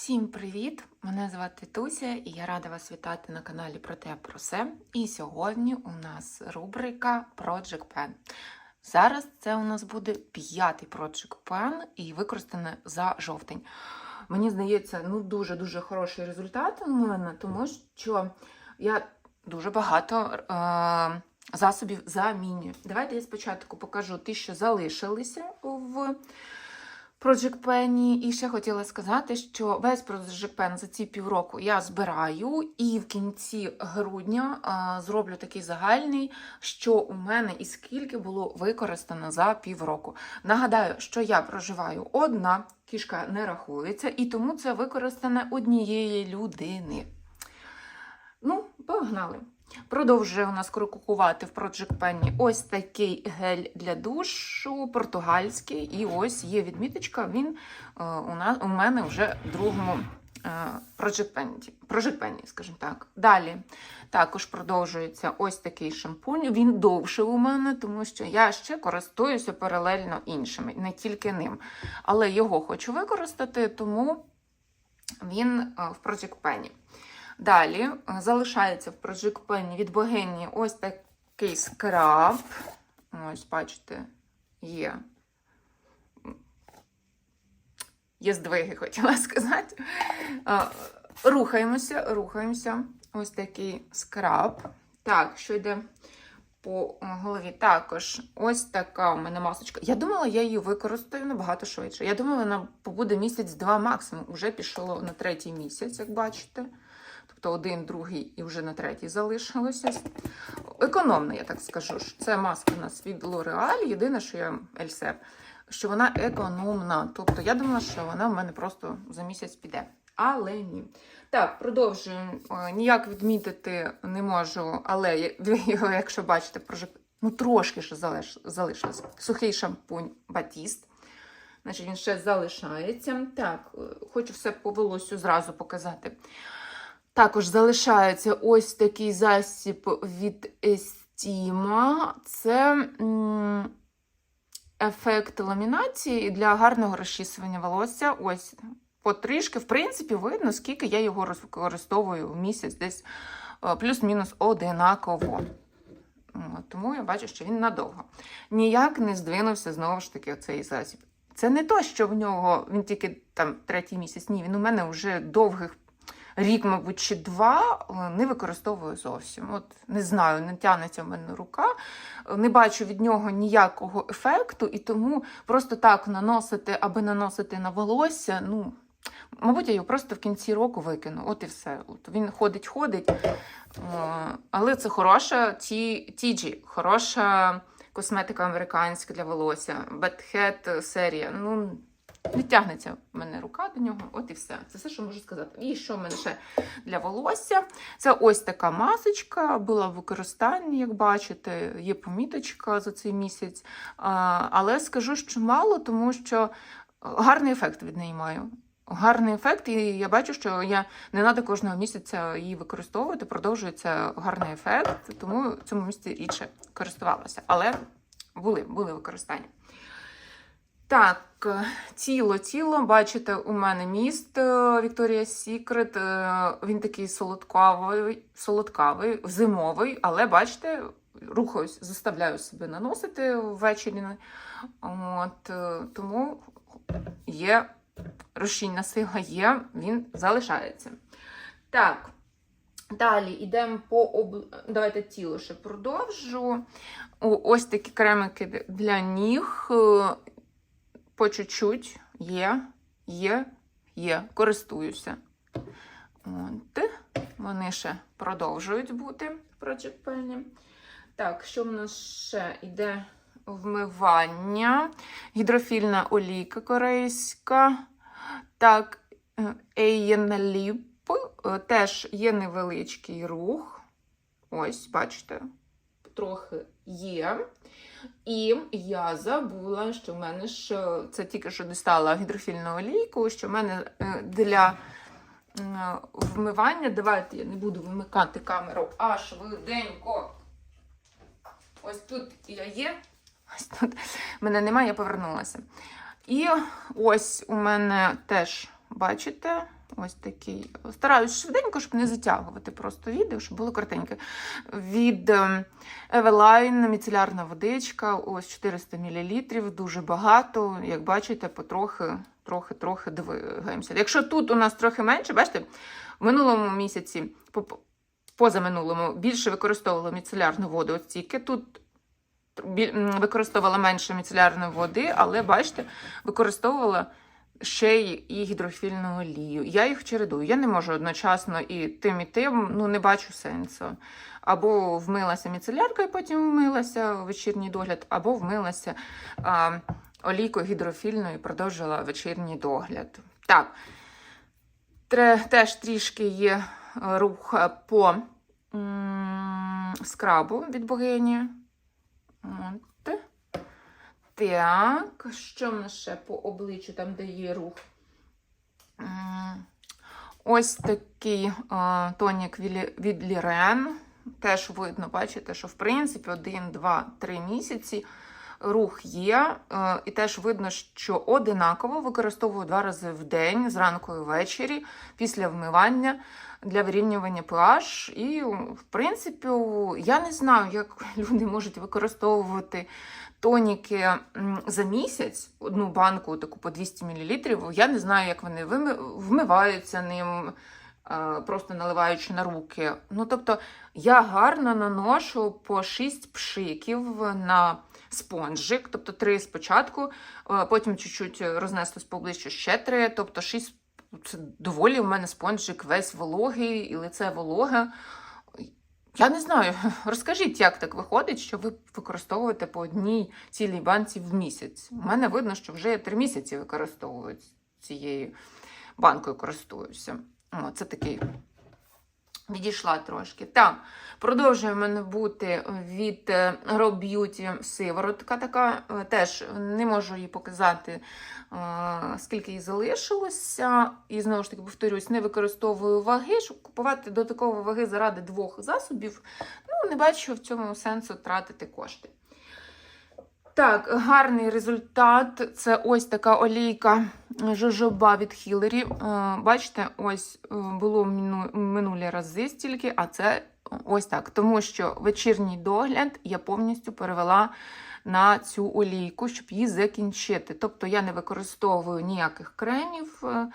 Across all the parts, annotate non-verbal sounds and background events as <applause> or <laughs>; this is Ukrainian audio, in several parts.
Всім привіт! Мене звати Туся і я рада вас вітати на каналі про те про все. І сьогодні у нас рубрика Project Pen. Зараз це у нас буде п'ятий Project Pen і використане за жовтень. Мені здається, ну дуже-дуже хороший результат у мене, тому що я дуже багато е- засобів замінюю. Давайте я спочатку покажу ті, що залишилися в Project Pen. І ще хотіла сказати, що весь Project Pen за ці півроку я збираю, і в кінці грудня а, зроблю такий загальний, що у мене і скільки було використано за півроку. Нагадаю, що я проживаю одна, кішка не рахується, і тому це використане однієї людини. Ну, погнали. Продовжує у нас крокувати в Project Penny ось такий гель для душу, португальський. І ось є відміточка, він е, у, нас, у мене вже в другому е, Project Penny, Project Penny, скажімо так. Далі також продовжується ось такий шампунь. Він довший у мене, тому що я ще користуюся паралельно іншими, не тільки ним. Але його хочу використати, тому він е, в Project Penny. Далі е, залишається в Project Pen від Богині ось такий скраб. Ось, бачите, є. Є здвиги, хотіла <laughs> сказати. Е, Рухаємося, рухаємося. Ось такий скраб. Так, що йде по голові? Також ось така у мене масочка. Я думала, я її використаю набагато швидше. Я думала, вона побуде місяць-два максимум. Уже пішло на третій місяць, як бачите. Тобто один, другий і вже на третій залишилося. Економна, я так скажу. Це маска у нас від L'Oreal. Єдине, що я Ельсеп, що вона економна. Тобто я думала, що вона в мене просто за місяць піде. Але ні. Так, продовжуємо. Ніяк відмітити не можу, але <laughs> якщо бачите, ну трошки ще залиш... залишилось. Сухий шампунь Батіст. Значить, він ще залишається. Так, хочу все по волосю зразу показати. Також залишається ось такий засіб від Естіма. Це ефект ламінації для гарного розчісування волосся. Ось потрішки, в принципі, видно, скільки я його використовую в місяць, десь плюс-мінус одинаково. Тому я бачу, що він надовго. Ніяк не здвинувся знову ж таки цей засіб. Це не то, що в нього він тільки там третій місяць. Ні, він у мене вже довгих рік, мабуть, чи два не використовую зовсім. От Не знаю, не тягнеться в мене рука, не бачу від нього ніякого ефекту, і тому просто так наносити, аби наносити на волосся. ну, Мабуть, я його просто в кінці року викину. От і все. От Він ходить-ходить. Але це хороша TG, хороша косметика американська для волосся. Head серія. Ну, не тягнеться в мене рука до нього, от і все. Це все, що можу сказати. І що в мене ще для волосся? Це ось така масочка, була в використанні, як бачите, є поміточка за цей місяць. Але скажу, що мало, тому що гарний ефект від неї маю. Гарний ефект, і я бачу, що я не треба кожного місяця її використовувати, продовжується гарний ефект, тому цьому місці рідше користувалася. Але були, були використання. Так, тіло, тіло, бачите, у мене міст Victoria's Secret. Він такий солодкавий, солодкавий, зимовий, але бачите, рухаюсь, заставляю себе наносити ввечері. От, Тому є розчинна сила, є, він залишається. Так. Далі йдемо по об... Давайте тіло ще продовжу. Ось такі кремики для ніг по чуть-чуть є, є, є, користуюся. От. Вони ще продовжують бути прочепені. Так, що в нас ще йде вмивання? Гідрофільна олійка корейська. Так, Ейєнліп. Теж є невеличкий рух. Ось, бачите, трохи є. І я забула, що в мене ж це тільки що дістала гідрофільну олійку, що в мене е, для вмивання. Давайте я не буду вимикати камеру аж швиденько. Ось тут я є. Ось тут мене немає, я повернулася. І ось у мене теж бачите, ось такий. Стараюсь швиденько, щоб не затягувати просто відео, щоб було коротеньке. Від ем, Eveline міцелярна водичка, ось 400 мл, дуже багато. Як бачите, потрохи, трохи, трохи двигаємося. Якщо тут у нас трохи менше, бачите, в минулому місяці, по- позаминулому, більше використовувала міцелярну воду, от стільки. Тут використовувала менше міцелярної води, але бачите, використовувала ще й і гідрофільну олію. Я їх чередую. Я не можу одночасно і тим, і тим, ну не бачу сенсу. Або вмилася міцеляркою, потім вмилася вечірній догляд, або вмилася а, олійкою гідрофільною і продовжила вечірній догляд. Так, тре, теж трішки є е, рух по м, скрабу від богині. От. Так, що в нас ще по обличчю, там, де є рух? Ось такий тонік від Лірен. Теж видно, бачите, що в принципі 1, 2, 3 місяці рух є. е, І теж видно, що одинаково використовую два рази в день, зранку і ввечері, після вмивання для вирівнювання pH. І, в принципі, я не знаю, як <laughs> люди можуть використовувати тоніки за місяць, одну банку таку по 200 мл. Я не знаю, як вони вмиваються ним, е, просто наливаючи на руки. Ну, тобто, я гарно наношу по 6 пшиків на спонжик, тобто 3 спочатку, е, потім чуть-чуть рознеслось поближче ще 3, тобто 6 це доволі у мене спонжик весь вологий, і лице вологе. Я не знаю, <laughs> розкажіть, як так виходить, що ви використовуєте по одній цілій банці в місяць. У мене видно, що вже я три місяці використовую цією банкою користуюся. О, це такий відійшла трошки. Так, продовжує мене бути від е, Raw Beauty сиворотка така. Е, Теж не можу її показати, е, скільки їй залишилося. І знову ж таки, повторюсь, не використовую ваги, щоб купувати додаткової ваги заради двох засобів. Ну, не бачу в цьому сенсу тратити кошти. Так, гарний результат. Це ось така олійка жожоба від Хілері. Бачите, ось е, було минулі рази стільки, а це ось так. Тому що вечірній догляд я повністю перевела на цю олійку, щоб її закінчити. Тобто я не використовую ніяких кремів, е,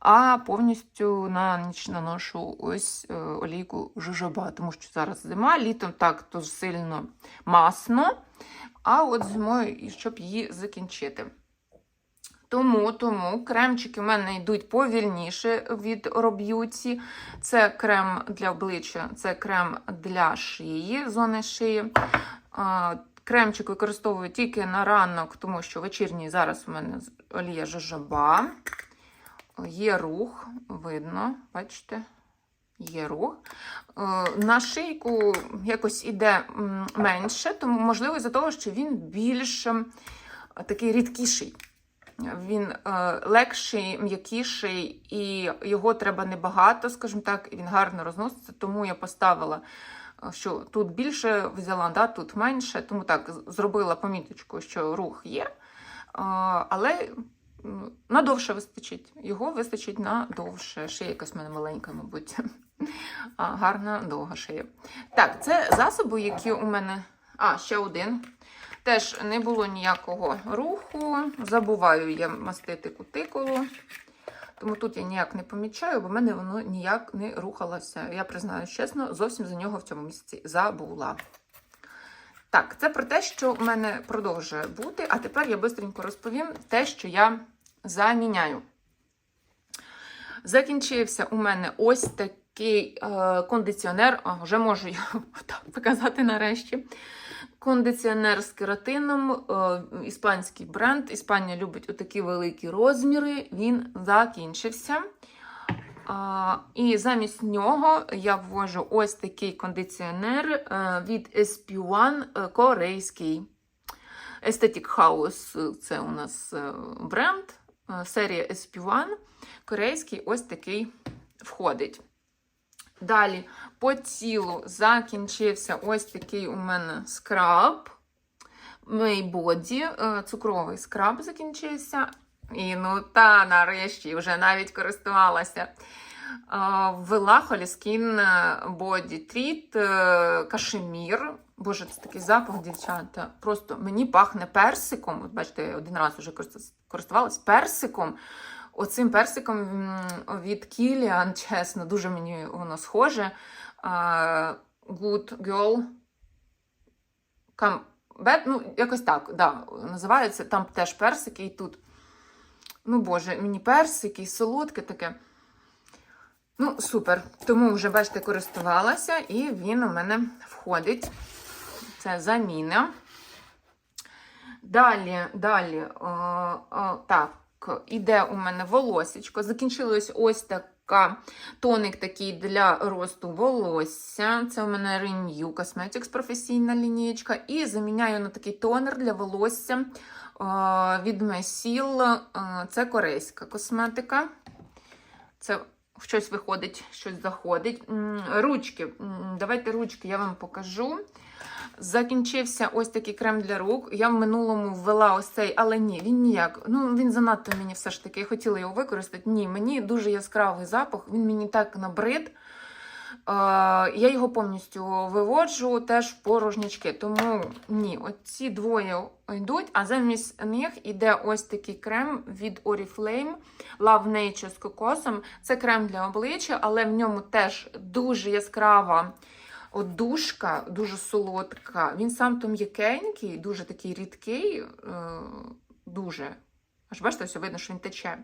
а повністю на ніч наношу ось е, олійку жожоба, тому що зараз зима, літом так то сильно масно. А от зимою, щоб її закінчити. Тому, тому кремчики в мене йдуть повільніше від Роб'юті. Це крем для обличчя, це крем для шиї, зони шиї. Кремчик використовую тільки на ранок, тому що вечірній зараз у мене олія жожоба. Є рух, видно, бачите? Є рух. Е, На шийку якось іде менше, тому можливо із-за того, що він більш ем, такий рідкіший. Він е, легший, м'якіший, і його треба небагато, скажімо так, і він гарно розноситься. Тому я поставила, що тут більше взяла, да, тут менше. Тому так зробила поміточку, що рух є. Але надовше вистачить. Його вистачить на довше. Шия якась в мене маленька, мабуть. <laughs> Гарна довга шия. Так, це засоби, які у мене. А, ще один. Теж не було ніякого руху. Забуваю я мастити кутикулу. Тому тут я ніяк не помічаю, бо в мене воно ніяк не рухалося. Я признаю чесно, зовсім за нього в цьому місяці забула. Так, це про те, що в мене продовжує бути. А тепер я швидко розповім те, що я заміняю. Закінчився у мене ось такий е, кондиціонер. А, вже можу <laughs> так показати нарешті. Кондиціонер з кератином, е, іспанський бренд. Іспанія любить отакі великі розміри. Він закінчився. І замість нього я ввожу ось такий кондиціонер е, від SP1 е, корейський. Aesthetic House це у нас бренд, серія SP1. Корейський ось такий входить. Далі по тілу закінчився ось такий у мене скраб. Мейбоді, цукровий скраб закінчився. І ну та нарешті вже навіть користувалася. А, Ввела Холіскін Body Treat е, кашемір. Боже, це такий запах, дівчата. Просто мені пахне персиком. От бачите, я один раз вже користу- користувалась персиком. Оцим персиком від Кіліан, чесно, дуже мені воно схоже. Good Girl. Come Bad, ну, якось так, да, називається. Там теж персики і тут. Ну, Боже, мені персики, солодке таке. Ну, супер. Тому вже, бачите, користувалася, і він у мене входить. Це заміна. Далі, далі, о, о, так, іде у мене волосечко. Закінчилось ось така тоник такий для росту волосся. Це у мене Renew Cosmetics професійна лінієчка. І заміняю на такий тонер для волосся від Месіл. Це корейська косметика. Це щось виходить, щось заходить. Ручки. Давайте ручки я вам покажу. Закінчився ось такий крем для рук. Я в минулому ввела ось цей, але ні, він ніяк. Ну, він занадто мені все ж таки. Я хотіла його використати. Ні, мені дуже яскравий запах, він мені так набрид. Е, я його повністю виводжу теж в порожнячки. Тому ні, оці двоє йдуть, а замість них іде ось такий крем від Oriflame Love Nature з кокосом. Це крем для обличчя, але в ньому теж дуже яскрава одушка, дуже солодка. Він сам то м'якенький, дуже такий рідкий, е, дуже. Аж бачите, все видно, що він тече.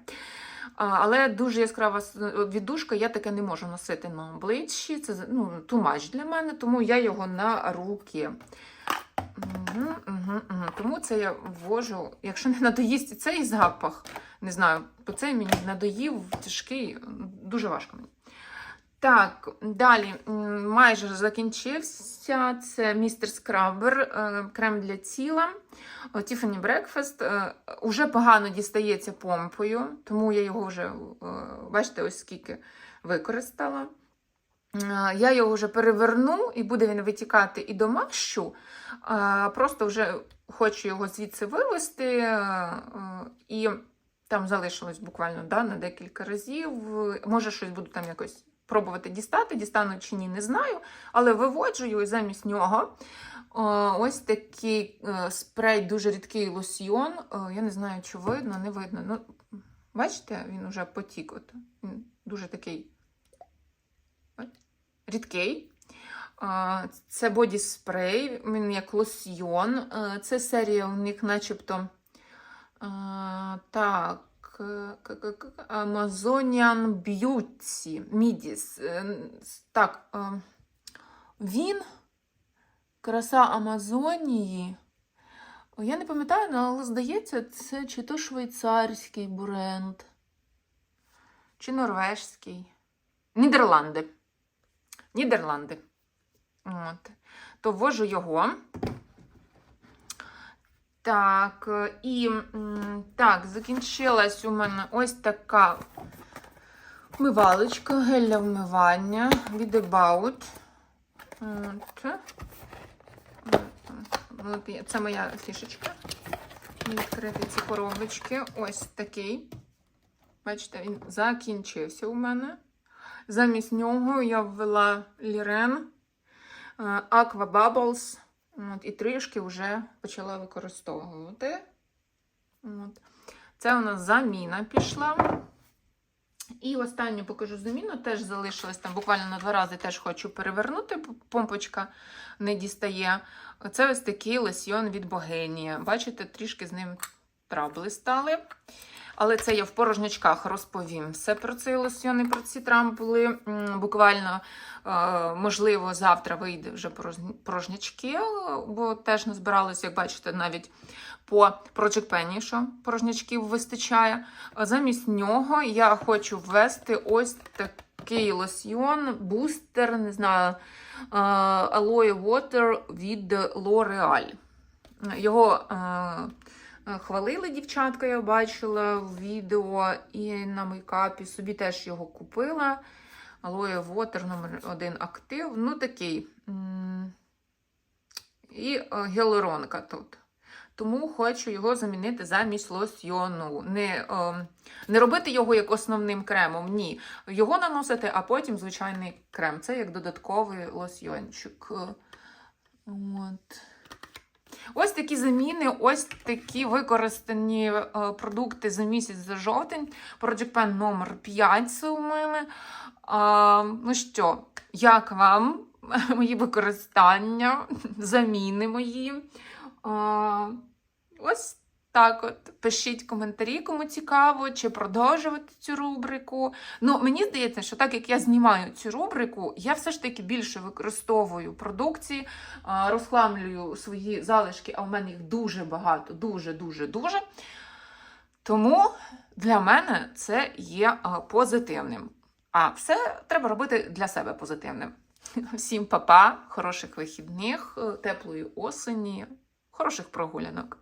Але дуже яскрава віддушка, я таке не можу носити на обличчі. Це ну, тумач для мене, тому я його на руки. Угу, угу, угу. Тому це я ввожу. Якщо не надоїсть цей запах, не знаю, то цей мені надоїв тяжкий, дуже важко мені. Так, далі майже закінчився. Це містер Скрабер, е, крем для тіла. О, Tiffany Breakfast. е, Уже погано дістається помпою, тому я його вже, е, бачите, ось скільки використала. Е, Я його вже переверну, і буде він витікати і домащу. Е, Просто вже хочу його звідси вивести. е, е, І там залишилось буквально да, на декілька разів. Може, щось буду там якось пробувати дістати, дістану чи ні, не знаю. Але виводжу його замість нього. Ось такий е, спрей, дуже рідкий лосьйон. Е, Я не знаю, чи видно, не видно. Ну, бачите, він уже потік. От. Він дуже такий рідкий. Е, Це боді спрей, він як лосьйон. Е, Це серія у них начебто. е, Так. Amazonian Beauty Midis. Е, Так, е, він краса Амазонії. Я не пам'ятаю, але здається, це чи то швейцарський бренд, чи норвежський. Нідерланди. Нідерланди. От. То ввожу його. Так, е, і так, закінчилась у мене ось така вмивалочка, гель для вмивання від About. От. Це моя фішечка. Відкрити ці коробочки. Ось такий. Бачите, він закінчився у мене. Замість нього я ввела Лірен Aqua Bubbles. От, і трішки вже почала використовувати. От. Це у нас заміна пішла. І останню покажу заміну, теж залишилась там буквально на два рази теж хочу перевернути, помпочка не дістає. Це ось такий лосьйон від Богенія. Бачите, трішки з ним трабли стали. Але це я в порожнячках розповім все про цей лосьйон і про ці трамбули. М, Буквально, е, можливо, завтра вийде вже порожнячки, бо теж не збиралися, як бачите, навіть по Project Penny, що порожнячків вистачає. Замість нього я хочу ввести ось такий лосьйон, бустер, не знаю, е, Aloe Water від L'Oreal. Його е, хвалили дівчатка, я бачила в відео і на мейкапі. Собі теж його купила. Aloe Water номер один актив. Ну, такий. І е, гіалуронка тут. тому хочу його замінити замість лосьйону. Не, е, не робити його як основним кремом, ні. Його наносити, а потім звичайний крем. Це як додатковий лосьйончик. Е, От. Ось такі заміни, ось такі використані е, продукти за місяць за жовтень. Project Pen номер 5 це у мене. А, ну що, як вам <laughs> мої використання, <laughs> заміни мої? А, ось так от. Пишіть коментарі, кому цікаво, чи продовжувати цю рубрику. Ну, мені здається, що так як я знімаю цю рубрику, я все ж таки більше використовую продукції, розхламлюю свої залишки, а в мене їх дуже багато, дуже, дуже, дуже. Тому для мене це є позитивним. А все треба робити для себе позитивним. <laughs> Всім па-па, хороших вихідних, е, теплої осені, хороших прогулянок.